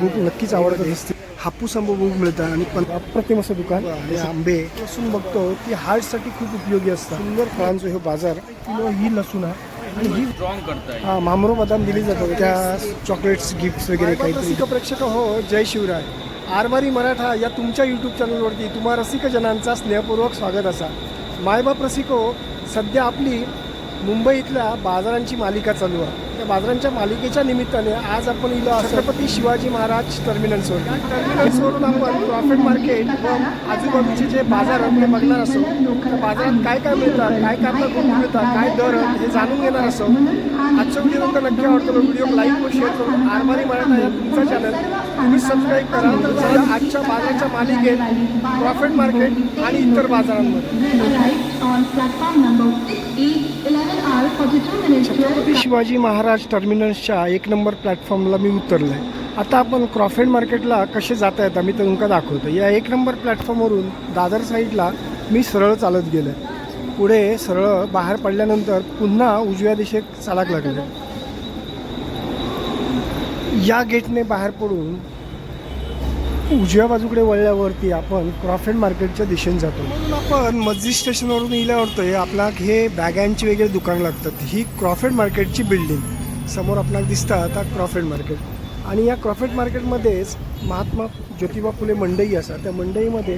Book नक्कीच आवडत असते हापूस आंबा बुक मिळतं आणि पण अप्रतिम असं दुकान आणि आंबे लसूण बघतो ती हार्टसाठी खूप उपयोगी असतात. सुंदर फळांचं हे बाजार किंवा ही लसूण आहे. आणि ही स्ट्रॉंग हा मामरो बदाम दिली जातात. त्या चॉकलेट्स गिफ्ट्स वगैरे काही रसिक प्रेक्षक हो जय शिवराय. आरमारी मराठा या तुमच्या यूट्यूब चॅनलवरती तुम्हा रसिक जनांचा स्नेहपूर्वक स्वागत असा. मायबाप रसिको सध्या आपली मुंबईतल्या बाजारांची मालिका चालू आहे. त्या बाजारांच्या मालिकेच्या निमित्ताने आज आपण इलो छत्रपती शिवाजी महाराज टर्मिनल्सवर या टर्मिनल्सवरून आपण प्रॉफिट मार्केट व आजूबाजूचे जे बाजार आहेत ते बघणार असो त्या बाजारात काय काय मिळतात काय काय बघून मिळतात काय दर हे जाणून घेणार असो. आजचा व्हिडिओ तुमचा नक्की आवडतो व्हिडिओ लाईक व शेअर करून आरमारी मराठा या तुमचा चॅनल तुम्ही सबस्क्राईब करा. तर चला आजच्या बाजाराच्या मालिकेत प्रॉफिट मार्केट आणि इतर बाजारांमध्ये. छत्रपती शिवाजी महाराज टर्मिनल्सच्या एक नंबर प्लॅटफॉर्मला मी उतरलो आहे आता आपण क्रॉफेड मार्केटला कसे जाता येतात मी तुमका दाखवतो. या एक नंबर प्लॅटफॉर्मवरून दादर साईडला मी सरळ चालत गेलो आहे पुढे सरळ बाहेर पडल्यानंतर पुन्हा उजव्या दिशेत चालाक लागले या गेटने बाहेर पडून उजव्या बाजूकडे वळल्यावरती आपण क्रॉफेड मार्केटच्या दिशेने जातो. म्हणून आपण मस्जिद स्टेशनवरून इल्यावरतोय आपला हे बॅगांची वगैरे दुकान लागतात. ही क्रॉफेड मार्केटची बिल्डिंग समोर आपल्याला दिसतं आता क्रॉफेड मार्केट आणि या क्रॉफेड मार्केटमध्येच महात्मा ज्योतिबा फुले मंडई असा. त्या मंडईमध्ये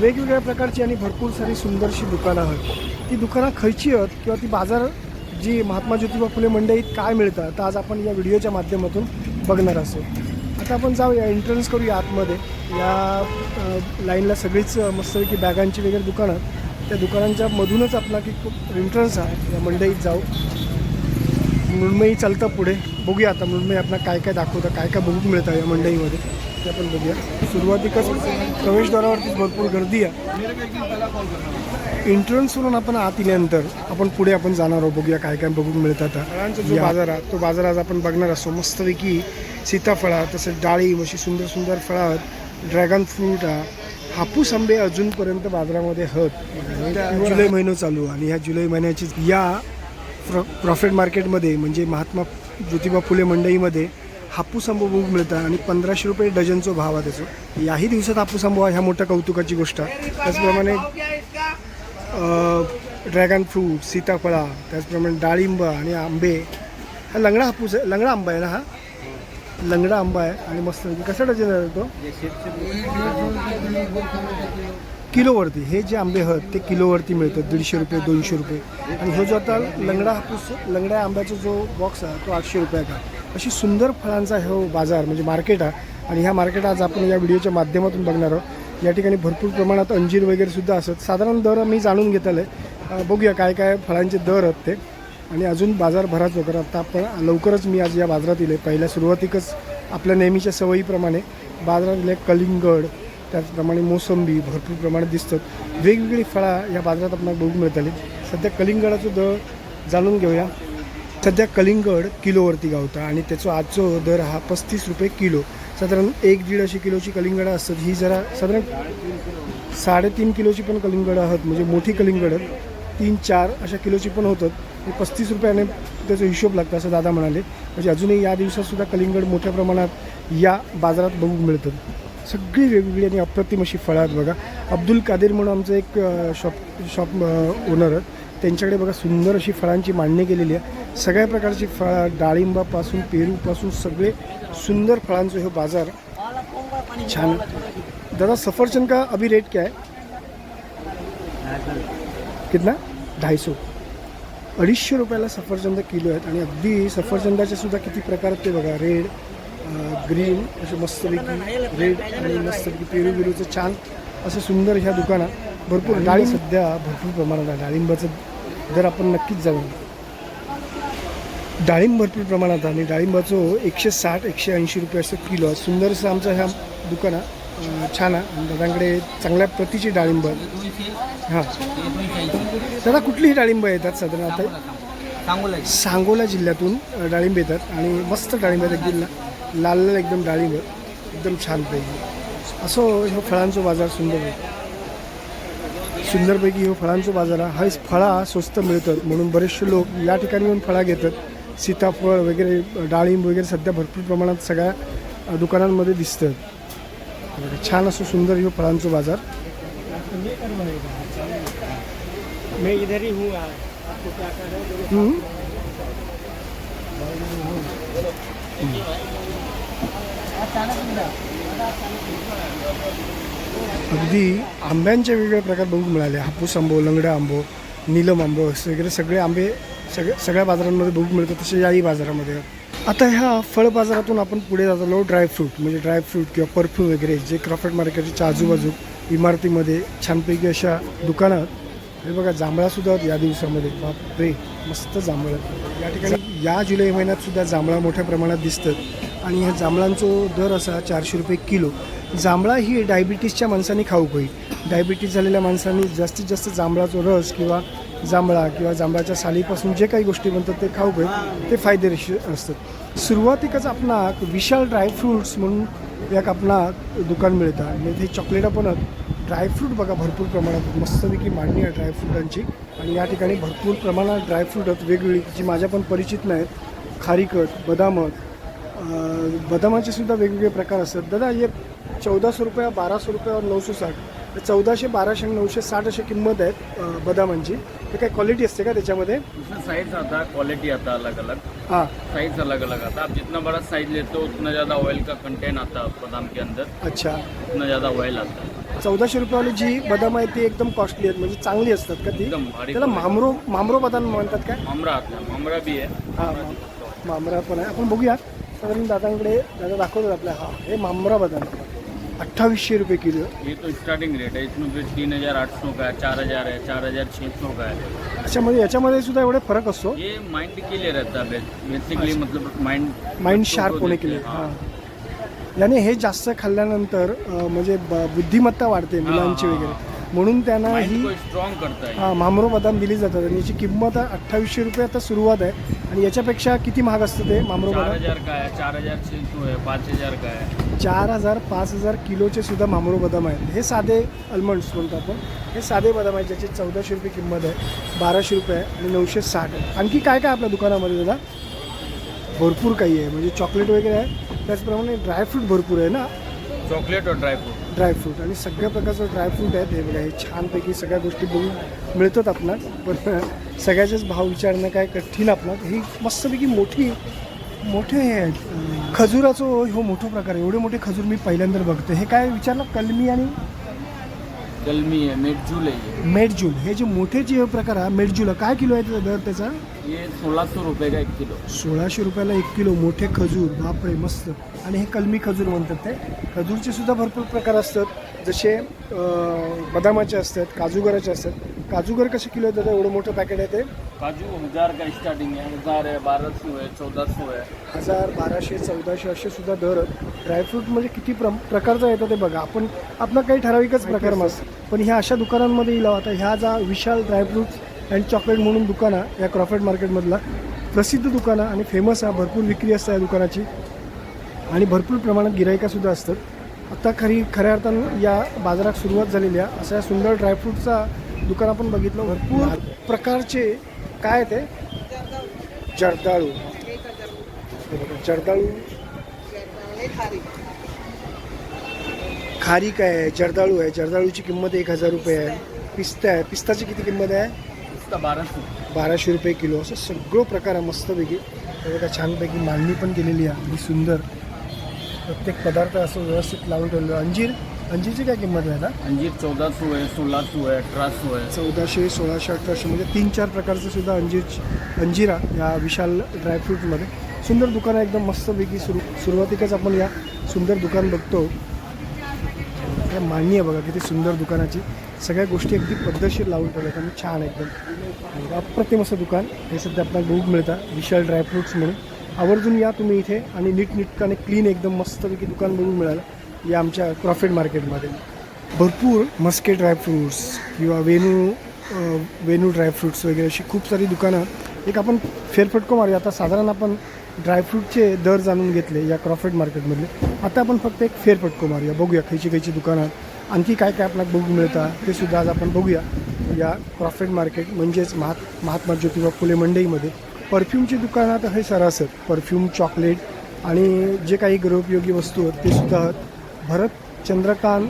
वेगवेगळ्या प्रकारची आणि भरपूर सारी सुंदरशी दुकानं आहेत. ती दुकानं खयची आहेत किंवा ती बाजार जी महात्मा ज्योतिबा फुले मंडईत काय मिळतात तर आज आपण या व्हिडिओच्या माध्यमातून बघणार असो आता आपण जाऊया एंट्रन्स करूया आतमध्ये. या लाईनला सगळीच मस्तपैकी बॅगांची वगैरे दुकानं आहेत. त्या दुकानांच्या मधूनच आपला की खूप एंट्रन्स आहे. या मंडईत जाऊ. मृण्मयी चालतं पुढे. बघूया आता मृण्मयी आपल्याला काय काय दाखवतं काय काय बघूक मिळतं या मंडईमध्ये. ते आपण बघूया. सुरुवातीकच प्रवेशद्वारावरतीच भरपूर गर्दी आहे. एंट्रन्सवरून आपण आत इल्यानंतर आपण पुढे आपण जाणार आहोत. बघूया काय काय बघून मिळतं आता. फळांचा जो बाजार आहे तो बाजार आज आपण बघणार असतो मस्तपैकी सीताफळा तसंच डाळिंब अशी सुंदर सुंदर फळं आहेत. ड्रॅगन फ्रूट आहे. हापूस आंबे अजूनपर्यंत बाजारामध्ये आहेत जुलै महिना चालू आहे. आणि ह्या जुलै महिन्याची या प्र प्रॉफिट मार्केटमध्ये म्हणजे महात्मा ज्योतिबा फुले मंडईमध्ये हापूस आंबो बघू मिळतात आणि पंधराशे रुपये डझनचा भाव आहे त्याचा. याही दिवसात हापूस आंबो ह्या मोठ्या कौतुकाची गोष्ट आहे. त्याचप्रमाणे ड्रॅगन फ्रूट सीताफळा त्याचप्रमाणे डाळिंब आणि आंबे. हा लंगडा हापूस आहे लंगडा आंबा आहे ना हा? लंगडा आंबा आहे आणि मस्त कसा डझन आहे तो? किलोवरती. हे जे आंबे आहेत ते किलोवरती मिळतात. दीडशे रुपये दोनशे रुपये. आणि हो जो आता लंगडा हापूस लंगड्या आंब्याचा जो बॉक्स आहे तो आठशे रुपयाचा अशी सुंदर फळांचा हो बाजार म्हणजे मार्केट आहे आणि ह्या मार्केट आज आपण या व्हिडिओच्या माध्यमातून बघणार आहोत. या ठिकाणी भरपूर प्रमाणात अंजीर वगैरे सुद्धा असत साधारण दर मी जाणून घेतलं आहे. बघूया काय काय फळांचे दर आहेत ते. आणि अजून बाजार भराच वगैरे आता आपण लवकरच मी आज या बाजारात येईल. पहिल्या सुरुवातीकच आपल्या नेहमीच्या सवयीप्रमाणे बाजारात इले कलिंगड त्याचप्रमाणे मोसंबी भरपूर प्रमाणात दिसतात. वेगवेगळी फळं या बाजारात आपल्याला बघून मिळतली सध्या कलिंगडाचं दर जाणून घेऊया. सध्या कलिंगड किलोवरती गावतं आणि त्याचा आजचो दर हा पस्तीस रुपये किलो. साधारण एक दीड अशी किलोची कलिंगडं असतात ही जरा साधारण साडेतीन किलोची पण कलिंगडं आहेत. म्हणजे मोठी कलिंगड. तीन चार अशा किलोची पण होतात. पस्तीस रुपयाने त्याचा हिशोब लागतो असं दादा म्हणाले. म्हणजे अजूनही या दिवसातसुद्धा कलिंगड मोठ्या प्रमाणात या बाजारात बघू मिळतात. सगळी वेगवेगळी आणि अप्रतिम अशी फळं आहेत बघा. अब्दुल कादीर म्हणून आमचं एक शॉप शॉप ओनर आहेत. त्यांच्याकडे बघा सुंदर अशी फळांची मांडणी केलेली आहे. सगळ्या प्रकारची फळं डाळिंबापासून पेरूपासून सगळे सुंदर फळांचं हे बाजार छान. दादा सफरचंद का अभी रेट क्या है? कितना? ढाई सौ अडीचशे रुपयाला सफरचंद किलो आहेत आणि अगदी सफरचंदाचे सुद्धा किती प्रकार आहेत ते बघा. रेड ग्रीन असे मस्तपैकी रेड आणि मस्तपैकी पेरू बिरूचं छान असं सुंदर ह्या दुकानात. भरपूर डाळी सध्या भरपूर प्रमाणात आहे. डाळिंबाचं दर आपण नक्कीच जाऊ डाळिंब भरपूर प्रमाणात आणि डाळिंबाचं एकशे साठ एकशे ऐंशी रुपये असं किलो आहे. सुंदरसं आमचं ह्या दुकान छान आहे. आणि दादांकडे चांगल्या प्रतीची डाळिंब आहे हां. दादा कुठलीही डाळिंब येतात साधारण आता? सांगोला. सांगोला जिल्ह्यातून डाळिंब येतात आणि मस्त डाळिंब आहेत. अगदी ला- लाल लाल एकदम डाळिंब एकदम छान पैकी. असं ह्यो फळांचो बाजार सुंदर आहे. सुंदरपैकी ह्यो फळांचो बाजार आहे. हा फळा स्वस्त मिळतात म्हणून बरेचसे लोक या ठिकाणी येऊन फळा घेतात. सीताफळ वगैरे डाळिंब वगैरे सध्या भरपूर प्रमाणात सगळ्या दुकानांमध्ये दिसतं छान असं सुंदर हे फळांचं बाजार. मैं इधर ही हूँ हो. अगदी आंब्यांचे वेगवेगळे प्रकार बघून मिळाले. हापूस आंबो लंगडा आंबो नीलम आंबो वगैरे सगळे आंबे सगळ्या सगळ्या बाजारांमध्ये बघू मिळतं तसे याही बाजारामध्ये. आता ह्या फळ बाजारातून आपण पुढे जात आलो ड्रायफ्रूट म्हणजे ड्रायफ्रूट किंवा परफ्यूम वगैरे जे क्रॉफर्ट मार्केटच्या आजूबाजू इमारतीमध्ये छानपैकी अशा दुकानात हे बघा जांभळासुद्धा आहेत या दिवसामध्ये. बापरे मस्त जांभळं. आहेत. या ठिकाणी या जुलै महिन्यात सुद्धा जांभळा मोठ्या प्रमाणात दिसतात आणि ह्या जांबळांचो दर असा चारशे रुपये किलो. जांभळा ही डायबिटीसच्या माणसांनी खाऊक होईल डायबिटीस झालेल्या माणसांनी जास्तीत जास्त जांभळाचा रस किंवा जांभळा किंवा जांभळाच्या सालीपासून जे काही गोष्टी बनतात ते खाऊक होईल ते फायदेशीर असतात. सुरुवातीकच आपणाक विशाल ड्रायफ्रुट्स म्हणून एक आपणाक दुकान मिळतं. आणि ते चॉकलेट पण आहेत ड्रायफ्रूट बघा भरपूर प्रमाणात मस्तपैकी मांडणी आहे ड्रायफ्रुटांची आणि या ठिकाणी भरपूर प्रमाणात ड्रायफ्रूट आहेत वेगवेगळी जी माझ्या पण परिचित नाहीत खारीकट बदामत बदामाचे सुद्धा वेगवेगळे प्रकार असतात. दादा हे चौदाशे रुपया बाराशे रुपये और नऊशे साठ तर चौदाशे बाराशे आणि नऊशे साठ अशी किंमत आहेत बदामांची. ते काही क्वालिटी असते का त्याच्यामध्ये? उसमें साइज आता है क्वालिटी आता है अलग अलग हां. साइज अलग अलग आता. है आप जितना बड़ा साइज लेते हो उतना ज़्यादा ऑयल का कंटेंट आता है बादाम के अंदर. अच्छा. उतना ज़्यादा ऑयल आता. है चौदाशे रुपयावाली जी बदाम आहे ती एकदम कॉस्टली आहेत. म्हणजे चांगली असतात का ती? एकदम भारी त्याला मामरो मामरो बदाम म्हणतात काय? मामरा आता. है मामरा भी है हा मामरा पण आहे. आपण बघूया. साधारण दादांकडे दादा दाखवतात आपल्या हा हे मामरा बदाम. अठ्ठावीसशे रुपये किलो. ये तो स्टार्टिंग रेट है इसमें फिर तीन हज़ार आठ सौ का है चार हज़ार है चार हज़ार छः सौ का है त्याच्यामध्ये याच्यामध्ये सुद्धा एवढे फरक असतो? ये माइंड के लिए रहता है बेसिकली मतलब माइंड माइंड शार्प होणे केले. हाँ. हां. याने हे जास्त खाल्ल्यानंतर अं, म्हणजे ब- बुद्धिमत्ता वाढते मुलांची हा. वगैरे. म्हणून त्यांना ही को स्ट्रॉन्ग करता है मामरो बदाम दिली जातात. आणि याची किंमत अठ्ठावीसशे रुपये आता सुरुवात आहे. आणि याच्यापेक्षा किती महाग असतं ते मामरो चार बदाम हज़ार का है चार हज़ार छः सौ है पाँच हज़ार का है चार हजार पाच हजार किलोचे सुद्धा मामरो बदाम आहेत. हे साधे अल्मंड्स म्हणतो आपण. हे साधे बदाम आहेत ज्याची चौदाशे रुपये किंमत आहे बाराशे रुपये आहे आणि नऊशे साठ आहे. आणखी काय काय आपल्या दुकानामध्ये दादा? भरपूर काही आहे. म्हणजे चॉकलेट वगैरे आहे. त्याचप्रमाणे ड्रायफ्रूट भरपूर आहे ना? चॉकलेट और ड्राई फ्रूट ड्रायफ्रूट आणि सगळ्या प्रकारचं ड्रायफ्रूट आहेत. हे बघा हे छानपैकी सगळ्या गोष्टी बघून मिळतात आपणास पण सगळ्याचेच भाव विचारणं काय कठीण आपणास ही मस्तपैकी मोठी मोठे हे आहेत. खजुराचं हो मोठा प्रकार आहे. एवढे मोठे खजूर मी पहिल्यांदा बघतो. हे काय विचारलं? कलमी आणि? कलमी है मेटजूल है ये मेडजूल हे जे मोठे जे प्रकार आहे मेडजूल काय किलो आहे त्याचा दर त्याचा? ये सोलह सौ रुपये का एक किलो? सोळाशे रुपयाला एक किलो मोठे खजूर. बापरे मस्त. आणि हे कलमी खजूर म्हणतात ते. खजूरचे सुद्धा भरपूर प्रकार असतात. जसे बदामाचे असतात काजूगराचे असतात. काजूगर कसे किलो आहे दादा? एवढं मोठं पॅकेट आहे ते? काजू हजार का स्टार्टिंग है हजार है बारह सौ है चौदह सौ है हजार बाराशे चौदाशे असे सुद्धा दर. ड्रायफ्रूट म्हणजे किती प्र प्रकारचं येतं ते बघा. आपण आपला काही ठराविकच प्रकार नसतं पण ह्या अशा दुकानांमध्ये येईल आता ह्या जा विशाल ड्रायफ्रूट्स अँड चॉकलेट म्हणून दुकान आहे या क्रॉफर्ट मार्केटमधला प्रसिद्ध दुकान आहे आणि फेमस आहे भरपूर विक्री असते या दुकानाची. आणि भरपूर प्रमाणात गिरायकासुद्धा असतात. आता खरी खऱ्या अर्थानं या बाजारात सुरुवात झालेली आहे. अशा या सुंदर ड्रायफ्रूटचा दुकान आपण बघितलं. भरपूर प्रकारचे काय ते? जर्दाळू. जर्दाळू. खारीक आहे? जर्दाळू आहे. जर्दाळूची किंमत एक हजार रुपये आहे. पिस्ता आहे. पिस्ताची किती किंमत आहे? सौ बाराशे. रुपये किलो. असं सगळं प्रकार आहे. मस्तपैकी. बघा छानपैकी मांडणी पण केलेली आहे. सुंदर. प्रत्येक पदार्थ असं व्यवस्थित लावून ठेवलं. अंजीर अंजीरची काय किंमत आहे आता? अंजीर चौदह सौ है सोलह सौ है अठारह सौ है चौदाशे सोळाशे अठराशे म्हणजे तीन चार प्रकारचं सुद्धा अंजीर अंजिरा या विशाल ड्रायफ्रूटमध्ये सुंदर दुकान आहे एकदम मस्तपैकी सुरू सुरुवातीकच आपण या सुंदर दुकान बघतो. या मांडणी आहे बघा किती सुंदर दुकानाची. सगळ्या गोष्टी अगदी पद्धतशीर लावून ठेवल्यात आणि छान एकदम. अप्रतिम असं दुकान. हे सध्या आपल्याला बघूक मिळतं विशाल ड्रायफ्रुट्स म्हणून. आवर्जून या तुम्ही इथे आणि नीटनीटकाने क्लीन एकदम मस्तपैकी दुकान बघून मिळालं. या आमच्या प्रॉफिट मार्केटमध्ये भरपूर मस्के ड्रायफ्रूट्स किंवा वेणू वेणू ड्रायफ्रूट्स वगैरे अशी खूप सारी दुकानं. एक आपण फेरफटको मारूया. आता साधारण आपण ड्रायफ्रूटचे दर जाणून घेतले या क्रॉफेट मार्केटमधले आता आपण फक्त एक फेरफटको मारूया. बघूया खयची खयची दुकानं. आणखी काय काय आपल्याला बघू मिळतं ते सुद्धा आज आपण बघूया. या क्रॉफेट मार्केट म्हणजेच महात महात्मा ज्योतिबा फुले मंडईमध्ये. परफ्यूमची दुकानं आता हे सरासर. परफ्यूम चॉकलेट आणि जे काही गृहोपयोगी वस्तू आहेत ते सुद्धा आहेत. भरत चंद्रकांत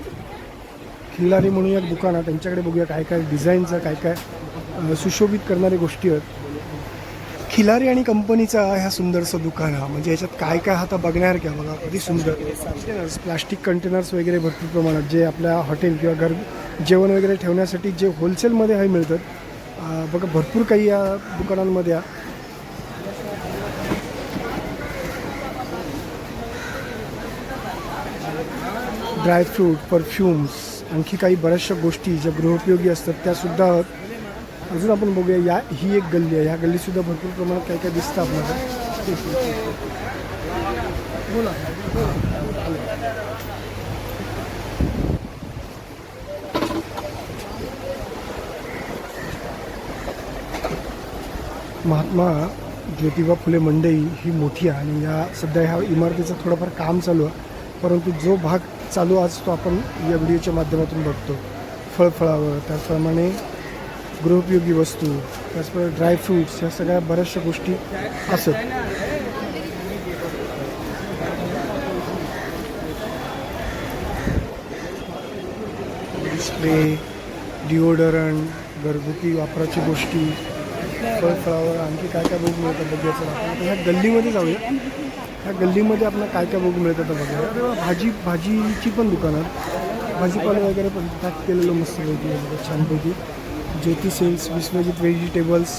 खिल्लारी म्हणून एक दुकान आहे. त्यांच्याकडे बघूया काय काय डिझाईनचं काय काय सुशोभित करणाऱ्या गोष्टी आहेत. खिलारी आणि कंपनीचा ह्या सुंदरसं दुकान आहे म्हणजे याच्यात काय काय आता बघण्यासारख्या बघा कधी सुंदर. कंटेनर्स प्लास्टिक कंटेनर्स वगैरे भरपूर प्रमाणात जे आपल्या हॉटेल किंवा घर जेवण वगैरे ठेवण्यासाठी जे होलसेलमध्ये हे मिळतात. बघा भरपूर काही या दुकानांमध्ये ड्रायफ्रूट परफ्यूम्स आणखी काही बऱ्याचशा गोष्टी ज्या गृहोपयोगी असतात त्यासुद्धा अजून आपण बघूया. या ही एक गल्ली आहे. ह्या गल्लीसुद्धा भरपूर प्रमाणात काय काय दिसतं आपल्याला? बोला महात्मा ज्योतिबा फुले मंडई ही मोठी आहे आणि या सध्या ह्या इमारतीचं थोडंफार काम चालू आहे. परंतु जो भाग चालू आज तो आपण या व्हिडिओच्या माध्यमातून बघतो. फळफळावळ त्याचप्रमाणे गृहोपयोगी वस्तू त्याचप्रमाणे ड्रायफ्रूट्स ह्या सगळ्या बऱ्याचशा गोष्टी असत. डिस्प्ले डिओडरंट घरगुती वापराची गोष्टी फळफळावर आणखी काय काय बघू मिळतात बघूया आपण ह्या गल्लीमध्ये जाऊया. ह्या गल्लीमध्ये आपल्याला काय काय बघू मिळतं तर बघा भाजी भाजीची पण दुकानं भाजीपाला वगैरे पण पॅक केलेलं मस्त पैकी छानपैकी. ज्योती सेल्स विश्वजित व्हेजिटेबल्स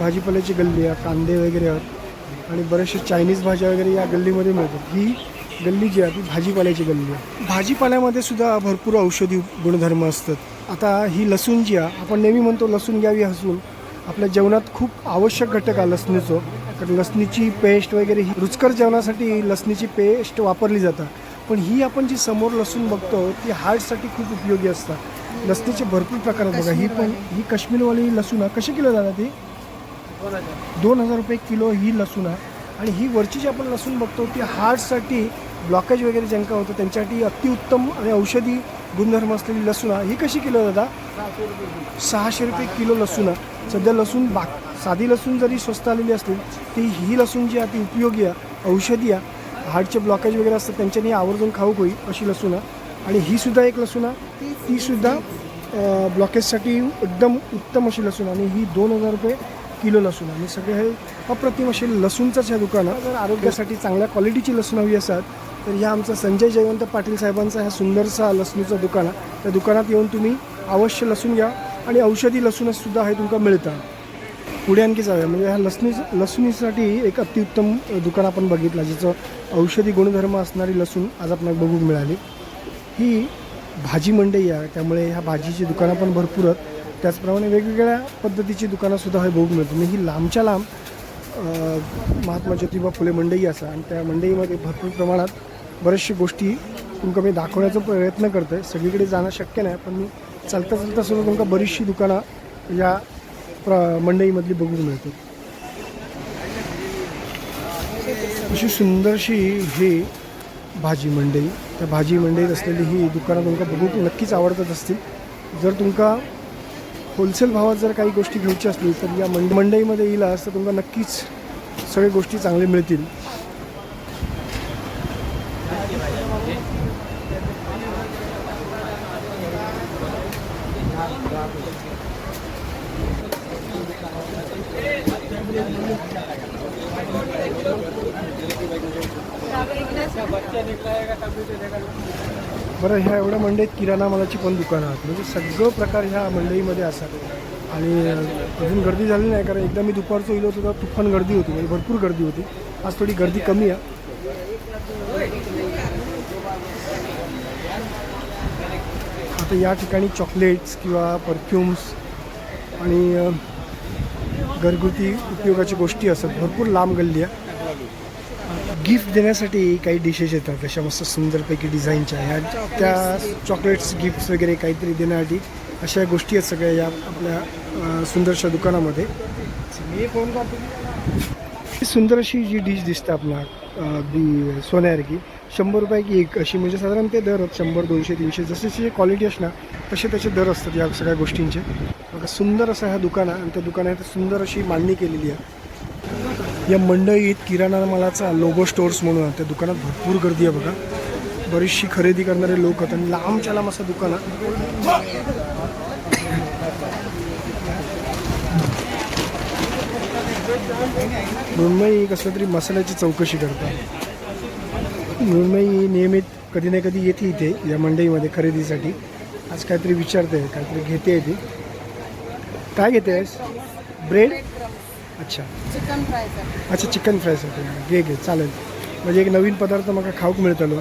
भाजीपाल्याची गल्ली आहे कांदे वगैरे आहेत. आणि बरेचसे चायनीज भाज्या वगैरे या गल्लीमध्ये मिळतात. ही गल्ली जी आहे ती भाजीपाल्याची गल्ली आहे. भाजीपाल्यामध्ये सुद्धा भरपूर औषधी गुणधर्म असतात. आता ही लसूण जी आहे आपण नेहमी म्हणतो लसूण घ्यावी हसून. आपल्या जेवणात खूप आवश्यक घटक आहे लसणीचं. कारण लसणीची पेस्ट वगैरे ही रुचकर जेवणासाठी लसणीची पेस्ट वापरली जातात. पण ही आपण जी समोर लसूण बघतो ती हार्टसाठी खूप उपयोगी असतात. लसणीचे भरपूर प्रकार आहेत बघा. ही पण ही काश्मीरवाली लसूण आहे. कशी किलो जाणार ती? दोन हजार रुपये किलो ही लसूण आहे. आणि ही वरची जी आपण लसूण बघतो ती हार्टसाठी ब्लॉकेज वगैरे ज्यांका होतं त्यांच्यासाठी अतिउत्तम आणि औषधी गुणधर्म असलेली लसूण ही कशी किलो दादा? सहाशे रुपये किलो लसूण सध्या लसूण बाग साधी लसूण जरी स्वस्त आलेली असली ती ही लसूण जी आहे ती उपयोगी आहे औषधी आहे. हार्टचे ब्लॉकेज वगैरे असतात त्यांच्यानी आवर्जून खाऊ होईल अशी लसूण आणि ही सुद्धा एक लसूण आहे. तीसुद्धा ब्लॉकेजसाठी एकदम उत्तम अशी लसूण आणि ही दोन हजार रुपये किलो लसूण आणि सगळे हे अप्रतिम असे लसूणचंच ह्या दुकानं जर आरोग्यासाठी चांगल्या क्वालिटीची लसूण हवी असतात तर ह्या आमचं संजय जयवंत पाटील साहेबांचा ह्या सुंदरसा लसणीचं दुकान आहे. त्या दुकानात येऊन तुम्ही अवश्य लसूण घ्या आणि औषधी लसूणसुद्धा हे तुमका मिळतं. पुढे आणखी जाऊया. म्हणजे ह्या लसणी लसणीसाठी एक अतिउत्तम दुकान आपण बघितलं ज्याचं औषधी गुणधर्म असणारी लसूण आज आपल्याला बघून मिळाली. ही भाजी मंडई आहे. त्यामुळे ह्या भाजीची दुकानं पण भरपूर आहेत. त्याचप्रमाणे वेगवेगळ्या पद्धतीची दुकानंसुद्धा हे बघू मिळतो म्हणजे ही लांबच्या लांब महात्मा ज्योतिबा फुले मंडई असा आणि त्या मंडईमध्ये भरपूर प्रमाणात बऱ्याचशा गोष्टी तुमका मी दाखवण्याचा प्रयत्न करतो आहे सगळीकडे जाणं शक्य नाही पण मी चालता चालता सुद्धा तुमका बरीचशी दुकानं या प्र मंडईमधली बघून मिळतात अशी सुंदरशी ही भाजी मंडई त्या भाजी मंडईत असलेली ही दुकानं तुमका बघू नक्कीच आवडतात असतील. जर तुमका होलसेल भावात जर काही गोष्टी घ्यायची असतील तर या मंड मंडईमध्ये येईल तर तुमका नक्कीच सगळ्या गोष्टी चांगल्या मिळतील. बरं ह्या एवढ्या मंडईत किराणा मालाची पण दुकानं आहेत. म्हणजे सगळं प्रकार ह्या मंडईमध्ये असतात. आणि अजून गर्दी झाली नाही कारण एकदा मी दुपारचं येलो होतो तेव्हा तुफान गर्दी होती. म्हणजे भरपूर गर्दी होती. आज थोडी गर्दी कमी आहे. आता या ठिकाणी चॉकलेट्स किंवा परफ्यूम्स आणि घरगुती उपयोगाच्या गोष्टी असतात. भरपूर लांब गल्ली आहे. गिफ्ट देण्यासाठी काही डिशेस येतात. अशा मस्त सुंदरपैकी डिझाईनच्या ह्या त्या चॉकलेट्स गिफ्ट्स वगैरे काहीतरी देण्यासाठी अशा गोष्टी आहेत सगळ्या या आपल्या सुंदरशा दुकानामध्ये. ही सुंदर अशी जी डिश दिसते आपला सोन्यासारखी शंभर रुपयाची एक अशी. म्हणजे साधारण ते दर शंभर दोनशे तीनशे. जसे जसे क्वालिटी असणार तसे तसे दर असतात या सगळ्या गोष्टींचे. सुंदर असं ह्या दुकान आहे आणि त्या दुकानात सुंदर अशी मांडणी केलेली आहे. या मंडईत किराणा मालाचा लोगो स्टोर्स म्हणून त्या दुकानात भरपूर गर्दी आहे बघा. बरीचशी खरेदी करणारे लोक आहेत आणि लांबच्या लांब असं दुकान आहे. मृण्मयी कसलं तरी मसाल्याची चौकशी करतात. मृण्मयी नियमित कधी ना कधी येते इथे या मंडईमध्ये खरेदीसाठी. आज काहीतरी विचारते काहीतरी घेते ती. काय घेते आहेस? ब्रेड? अच्छा. चिकन फ्राय सर अच्छा चिकन फ्रायसाठी घे घे चालेल. म्हणजे एक नवीन पदार्थ मला खाऊक मिळतलो.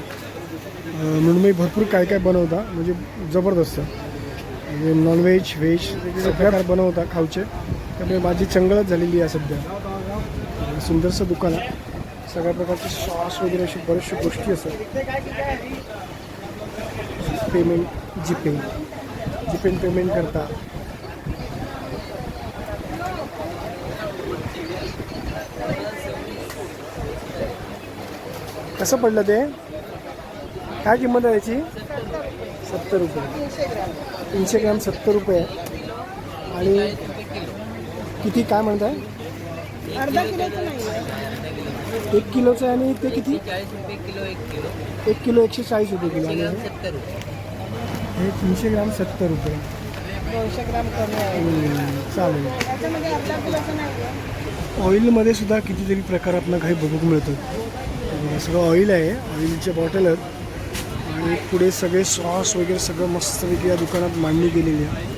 मृण्मयी भरपूर काय काय बनवता म्हणजे जबरदस्त. म्हणजे नॉनव्हेज व्हेज सगळे प्रकार बनवता खाऊचे. त्यामुळे माझी चंगळच झालेली आहे सध्या. सुंदरसं दुकान आहे. सगळ्या प्रकारचे सॉस वगैरे अशी बऱ्याचशा गोष्टी असतात. पेमेंट जीपे जीपे पेमेंट करता. कसं पडलं ते? काय किंमत आहे याची? सत्तर रुपये. तीनशे ग्रॅम सत्तर रुपये. आणि किती काय म्हणताय? नाही आहे. एक किलोचं आहे आणि ते किती? एक किलो एक किलो एकशे चाळीस रुपये किलो. आणि हे- तीनशे ग्राम सत्तर रुपये. चालेल. ऑइलमध्ये सुद्धा कितीतरी प्रकार आपल्याला काही बघूक मिळतात बघा, सगळं ऑइल आहे. ऑइलचे बॉटल आहेत. आणि पुढे सगळे सॉस वगैरे सगळं मस्तपैकी या दुकानात मांडणी केलेली आहे.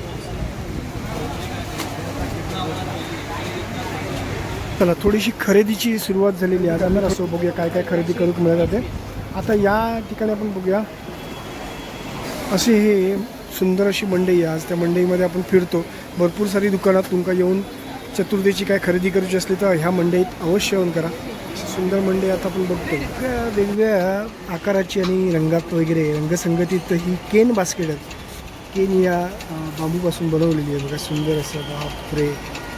चला थोडीशी खरेदीची सुरुवात झालेली आहे. आता असो बघूया काय काय खरेदी करूक मिळत जाते आता या ठिकाणी आपण बघूया. असे हे सुंदर अशी मंडई आहे. आज त्या मंडईमध्ये आपण फिरतो. भरपूर सारी दुकानात तुमका येऊन चतुर्देची काय खरेदी करायची असली तर ह्या मंडईत अवश्य येऊन करा. सुंदर मंडई आता आपण बघतो. वेगवेगळ्या आकाराची आणि रंगात वगैरे रंगसंगतीत ही केन बास्केट आहेत. केन या बांबूपासून बनवलेली आहे. बघा सुंदर असं बापरे.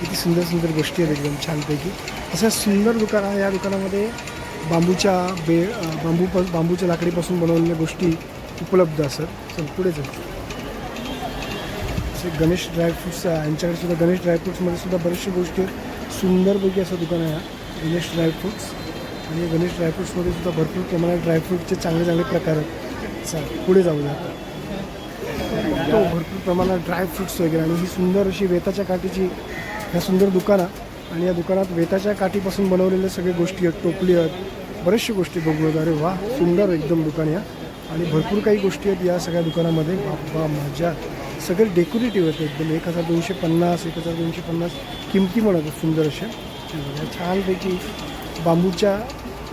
किती सुंदर सुंदर गोष्टी आहेत एकदम छानपैकी. असं सुंदर दुकान आहे या दुकानामध्ये बांबूच्या बे अं, बांबू बांबूच्या लाकडीपासून बनवलेल्या गोष्टी उपलब्ध असतात चल पुढे चल. असे गणेश ड्रायफ्रुट्स आहे. यांच्याकडे सुद्धा गणेश ड्रायफ्रुट्समध्ये सुद्धा बऱ्याचशा गोष्टी आहेत. सुंदरपैकी असं दुकान आहे गणेश ड्रायफ्रुट्स आणि गणेश ड्रायफ्रुट्समध्ये सुद्धा भरपूर प्रमाणात ड्रायफ्रूटचे चांगले चांगले प्रकार आहेत. चल पुढे जाऊया तो भरपूर प्रमाणात ड्रायफ्रुट्स वगैरे आणि ही सुंदर अशी वेताच्या काठीची ह्या सुंदर दुकानं आणि या दुकानात वेताच्या काठीपासून बनवलेल्या सगळ्या गोष्टी आहेत टोपली आहेत बऱ्याचशा गोष्टी बघू अरे वा सुंदर एकदम दुकान या आणि भरपूर काही गोष्टी आहेत या सगळ्या दुकानामध्ये. बाबा माझ्या सगळे डेकोरेटिव्ह आहेत एकदम. एक हजार दोनशे पन्नास एक हजार दोनशे पन्नास किमती म्हणत आहेत सुंदर अशा. छानपैकी बांबूच्या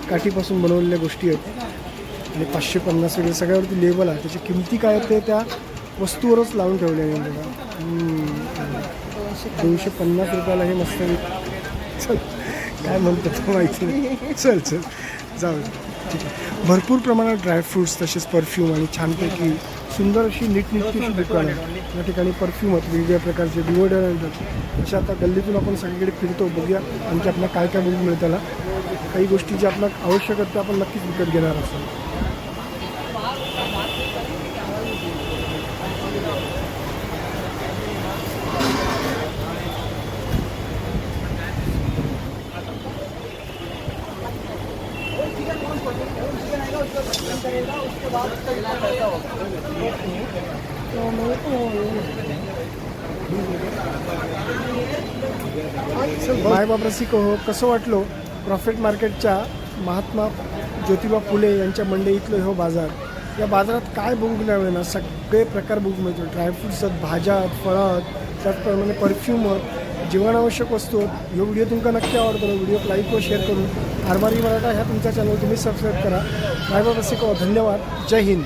काठीपासून बनवलेल्या गोष्टी आहेत. आणि पाचशे पन्नास वगैरे सगळ्यावरती लेबल आहे. त्याची किमती काय आहेत ते त्या वस्तूवरच लावून ठेवले आहे बघा. दोनशे पन्नास रुपयाला हे मस्त चल काय म्हणतो तो माहिती नाही. चल चल. जाऊ ठीक आहे. भरपूर प्रमाणात ड्रायफ्रुट्स तसेच परफ्यूम आणि छानपैकी सुंदर अशी नीटनेटकीशी दुकान आहे या ठिकाणी परफ्यूम आहेत. वेगवेगळ्या प्रकारचे डिओडरंट आहेत. अशा आता गल्लीतून आपण सगळीकडे फिरतो. बघूया आणखी आपल्याला काय काय मिळेल मिळतं त्याला. काही गोष्टी ज्या आपल्याला आवश्यक आहेत त्या आपण नक्कीच विकत घेणार असतो बाय बाबरासी कहो, कसं वाटलो? प्रॉफिट मार्केटच्या महात्मा ज्योतिबा फुले यांच्या मंडईतलं हो बाजार या बाजारात काय बघू मिळावे ना सगळे प्रकार बघू मिळतो ड्रायफ्रुट्स आहेत भाज्या आहेत फळं आहेत. त्याचप्रमाणे परफ्यूम आहेत. जीवनावश्यक वस्तू आहेत. ह्यो व्हिडिओ तुमका नक्की आवडतो व्हिडिओ लाईक व शेअर करून. आरमारी मराठा ह्या तुमच्या चॅनल तुम्ही सबस्क्राईब करा. बाय बाबरासी कहो धन्यवाद. जय हिंद.